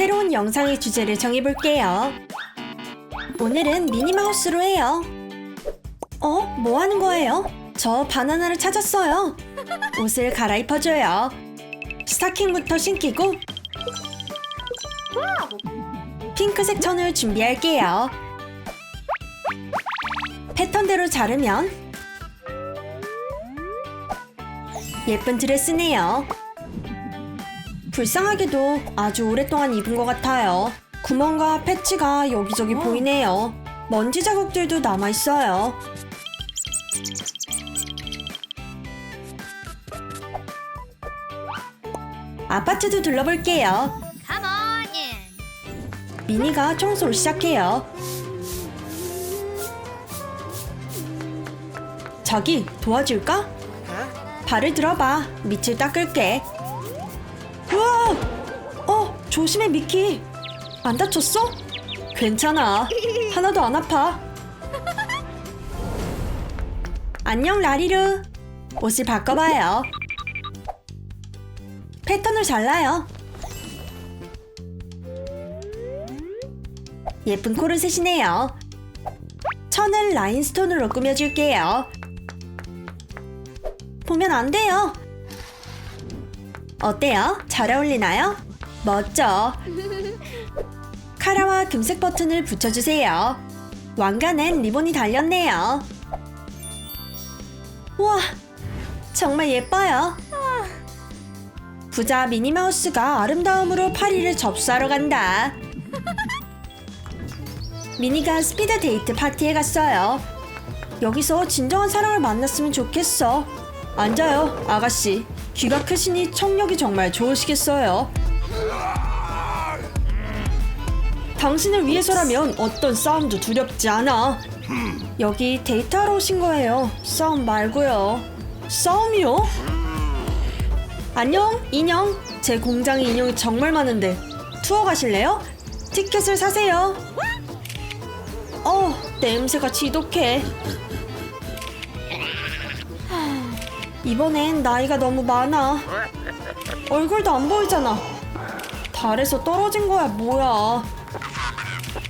새로운 영상의 주제를 정해볼게요. 오늘은 미니마우스로 해요. 어? 뭐 하는 거예요? 저 바나나를 찾았어요. 옷을 갈아입혀줘요. 스타킹부터 신기고 핑크색 천을 준비할게요. 패턴대로 자르면 예쁜 드레스네요. 불쌍하게도 아주 오랫동안 입은 것 같아요. 구멍과 패치가 여기저기 보이네요. 먼지 자국들도 남아있어요. 아파트도 둘러볼게요. Come on in. 미니가 청소를 시작해요. 저기 도와줄까? 발을 들어봐. 밑을 닦을게. 조심해 미키. 안 다쳤어? 괜찮아. 하나도 안 아파. 안녕 라리루. 옷을 바꿔봐요. 패턴을 잘라요. 예쁜 코르셋이네요. 천을 라인스톤으로 꾸며줄게요. 보면 안 돼요. 어때요? 잘 어울리나요? 멋져. 카라와 금색 버튼을 붙여주세요. 왕관엔 리본이 달렸네요. 우와, 정말 예뻐요. 부자 미니마우스가 아름다움으로 파리를 접수하러 간다. 미니가 스피드 데이트 파티에 갔어요. 여기서 진정한 사랑을 만났으면 좋겠어. 앉아요, 아가씨. 귀가 크시니 청력이 정말 좋으시겠어요. 당신을 위해서라면 어떤 싸움도 두렵지 않아. 여기 데이트하러 오신 거예요. 싸움 말고요. 싸움이요? 안녕, 인형. 제 공장에 인형이 정말 많은데 투어 가실래요? 티켓을 사세요. 어, 냄새가 지독해. 하, 이번엔 나이가 너무 많아. 얼굴도 안 보이잖아. 달에서 떨어진 거야, 뭐야.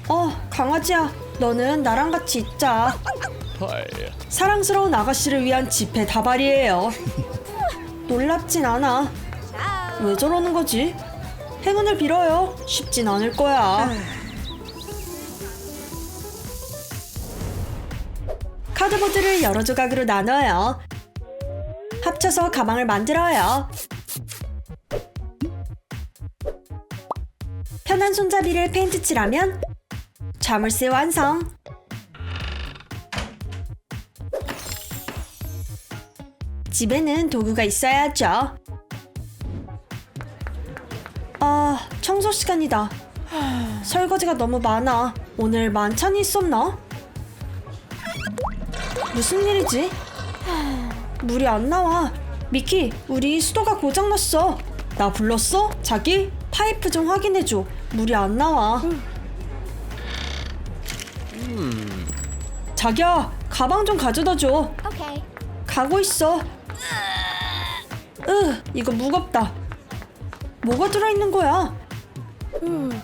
어, 강아지야. 너는 나랑 같이 있자. 사랑스러운 아가씨를 위한 집회 다발이에요. 놀랍진 않아. 왜 저러는 거지? 행운을 빌어요. 쉽진 않을 거야. 카드보드를 여러 조각으로 나눠요. 합쳐서 가방을 만들어요. 편한 손잡이를 페인트 칠하면 자물쇠 완성. 집에는 도구가 있어야죠. 아, 청소 시간이다. 하, 설거지가 너무 많아. 오늘 만찬이 있었나? 무슨 일이지? 하, 물이 안 나와. 미키, 우리 수도가 고장났어. 나 불렀어? 자기? 파이프 좀 확인해줘. 물이 안 나와. 자기야, 가방 좀 가져다 줘. Okay. 가고 있어. 으, 이거 무겁다. 뭐가 들어있는 거야? 음,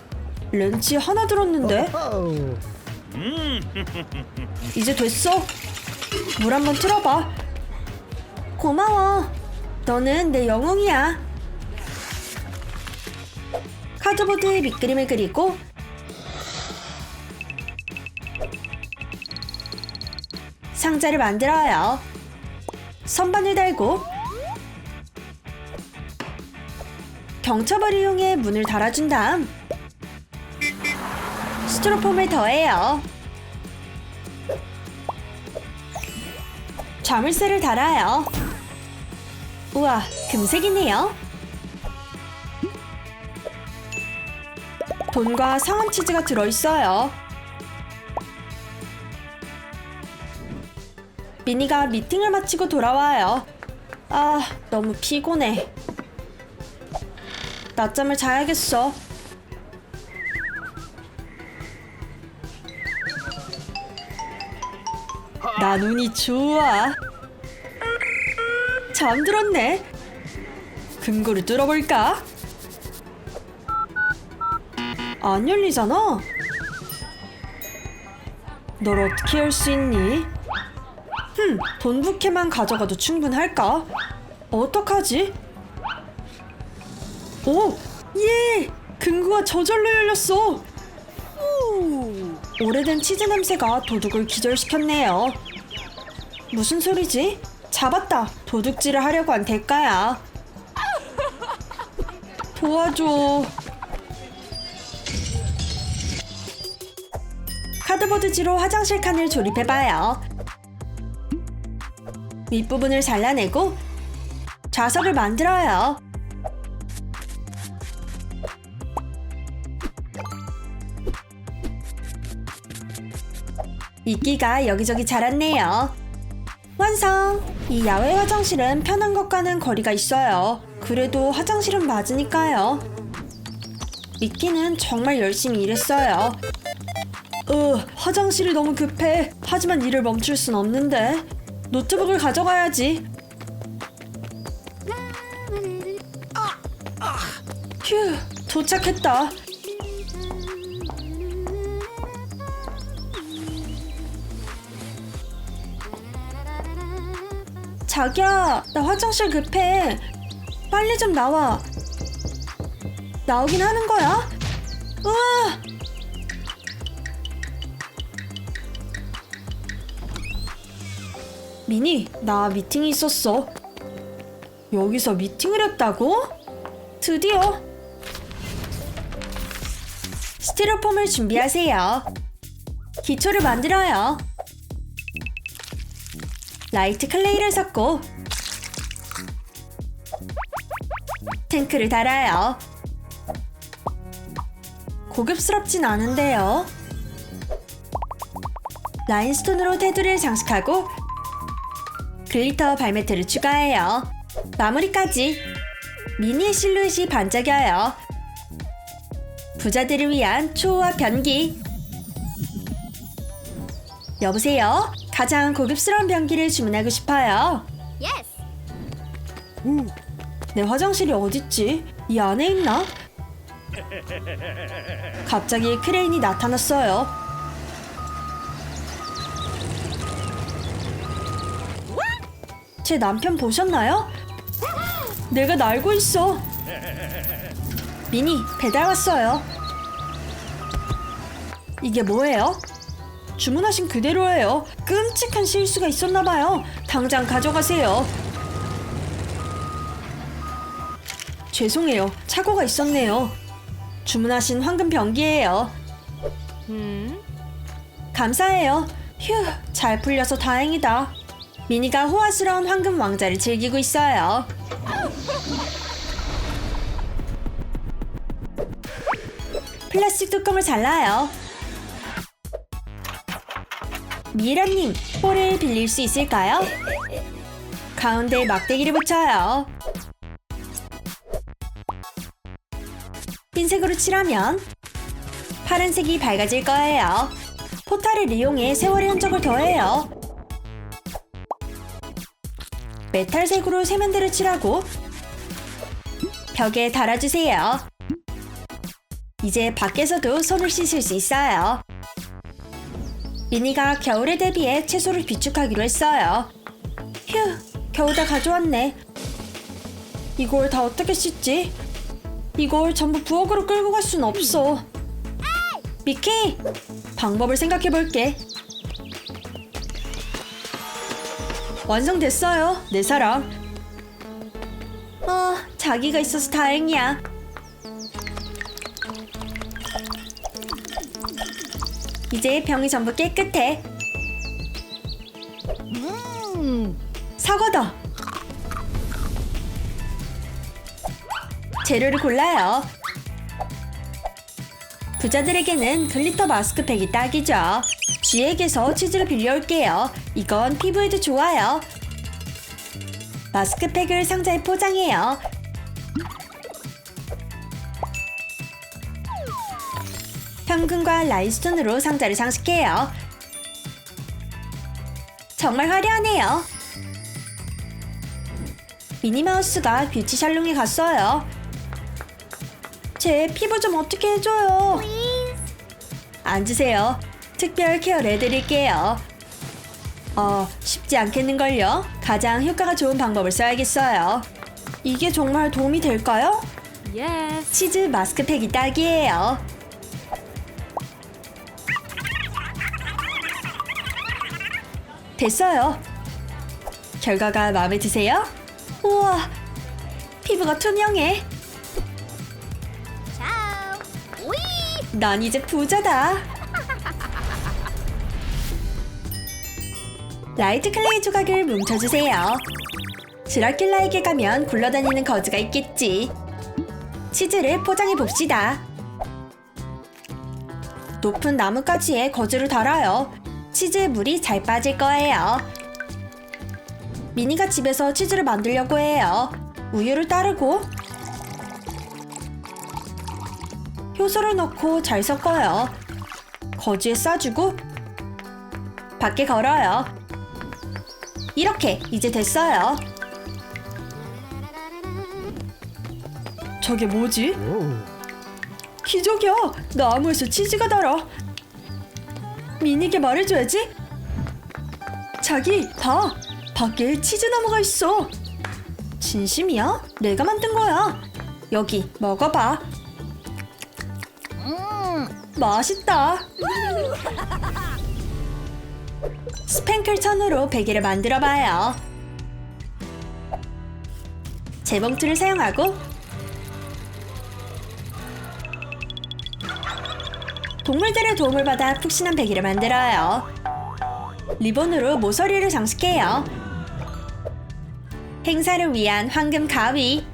렌치 하나 들었는데? 이제 됐어. 물 한번 틀어봐. 고마워. 너는 내 영웅이야. 카드보드에 밑그림을 그리고 상자를 만들어요. 선반을 달고 경첩을 이용해 문을 달아준 다음 스티로폼을 더해요. 자물쇠를 달아요. 우와, 금색이네요. 돈과 상원 치즈가 들어있어요. 미니가 미팅을 마치고 돌아와요. 아, 너무 피곤해. 낮잠을 자야겠어. 나 눈이 좋아. 잠들었네. 금고를 뚫어볼까? 안 열리잖아. 널 어떻게 열 수 있니? 흠, 돈 부케만 가져가도 충분할까? 어떡하지? 오, 예! 금고가 저절로 열렸어. 후. 오래된 치즈 냄새가 도둑을 기절시켰네요. 무슨 소리지? 잡았다. 도둑질을 하려고 한 대가야. 도와줘. 카드보드지로 화장실 칸을 조립해봐요. 윗부분을 잘라내고 좌석을 만들어요. 이끼가 여기저기 자랐네요. 완성! 이 야외 화장실은 편한 것과는 거리가 있어요. 그래도 화장실은 맞으니까요. 미끼는 정말 열심히 일했어요. 으, 화장실이 너무 급해. 하지만 일을 멈출 순 없는데. 노트북을 가져가야지. 휴, 도착했다. 자기야, 나 화장실 급해. 빨리 좀 나와. 나오긴 하는 거야? 우와! 미니, 나 미팅이 있었어. 여기서 미팅을 했다고? 드디어. 스티로폼을 준비하세요. 기초를 만들어요. 라이트 클레이를 섞고 탱크를 달아요. 고급스럽진 않은데요. 라인스톤으로 테두리를 장식하고 글리터 발매트를 추가해요. 마무리까지 미니의 실루엣이 반짝여요. 부자들을 위한 초호화 변기. 여보세요? 가장 고급스러운 변기를 주문하고 싶어요. Yes. 내 화장실이 어딨지? 이 안에 있나? 갑자기 크레인이 나타났어요. 제 남편 보셨나요? 내가 날고 있어. 미니, 배달 왔어요. 이게 뭐예요? 주문하신 그대로예요. 끔찍한 실수가 있었나봐요. 당장 가져가세요. 죄송해요. 착오가 있었네요. 주문하신 황금 변기예요. 감사해요. 휴, 잘 풀려서 다행이다. 미니가 호화스러운 황금 왕자를 즐기고 있어요. 플라스틱 뚜껑을 잘라요. 미라님, 볼을 빌릴 수 있을까요? 가운데에 막대기를 붙여요. 흰색으로 칠하면 파란색이 밝아질 거예요. 포탈을 이용해 세월의 흔적을 더해요. 메탈색으로 세면대를 칠하고 벽에 달아주세요. 이제 밖에서도 손을 씻을 수 있어요. 미니가 겨울에 대비해 채소를 비축하기로 했어요. 휴, 겨우 다 가져왔네. 이걸 다 어떻게 씻지? 이걸 전부 부엌으로 끌고 갈 순 없어. 미키, 방법을 생각해 볼게. 완성됐어요, 내 사랑. 어, 자기가 있어서 다행이야. 이제 병이 전부 깨끗해. 사과다. 재료를 골라요. 부자들에게는 글리터 마스크팩이 딱이죠. 쥐에게서 치즈를 빌려올게요. 이건 피부에도 좋아요. 마스크팩을 상자에 포장해요. 현금과 라인스톤으로 상자를 장식해요. 정말 화려하네요. 미니마우스가 뷰티 샬롱에 갔어요. 제 피부 좀 어떻게 해줘요. 앉으세요. 특별 케어를 해드릴게요. 어, 쉽지 않겠는걸요? 가장 효과가 좋은 방법을 써야겠어요. 이게 정말 도움이 될까요? Yes. 치즈 마스크팩이 딱이에요. 됐어요. 결과가 마음에 드세요? 우와, 피부가 투명해. 난 이제 부자다. 라이트 클레이 조각을 뭉쳐주세요. 드라큘라에게 가면 굴러다니는 거지가 있겠지. 치즈를 포장해 봅시다. 높은 나뭇가지에 거즈를 달아요. 치즈에 물이 잘 빠질 거예요. 미니가 집에서 치즈를 만들려고 해요. 우유를 따르고 효소를 넣고 잘 섞어요. 거즈에 싸주고 밖에 걸어요. 이렇게 이제 됐어요. 저게 뭐지? 기적이야! 나무에서 치즈가 달아. 미니게 말해줘야지. 자기 봐, 밖에 치즈 나무가 있어. 진심이야? 내가 만든 거야. 여기 먹어봐. Mmm. 맛있다. 스팽클 천으로 베개를 만들어 봐요. 재봉틀을 사용하고 동물들의 도움을 받아 푹신한 베개를 만들어요. 리본으로 모서리를 장식해요. 행사를 위한 황금 가위.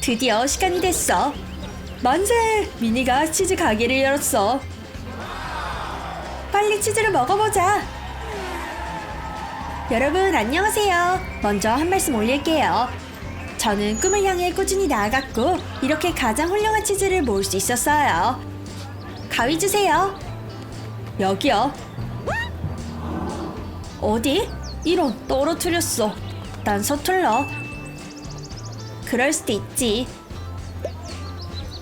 드디어 시간이 됐어. 만세! 미니가 치즈 가게를 열었어. 빨리 치즈를 먹어보자. 여러분 안녕하세요. 먼저 한 말씀 올릴게요. 저는 꿈을 향해 꾸준히 나아갔고 이렇게 가장 훌륭한 치즈를 모을 수 있었어요. 가위 주세요. 여기요. 어디? 이런 떨어뜨렸어. 난 서툴러. 그럴 수도 있지.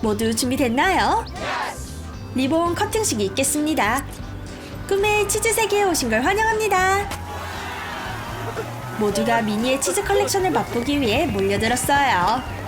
모두 준비됐나요? 리본 커팅식이 있겠습니다. 꿈의 치즈 세계에 오신 걸 환영합니다. 모두가 미니의 치즈 컬렉션을 맛보기 위해 몰려들었어요.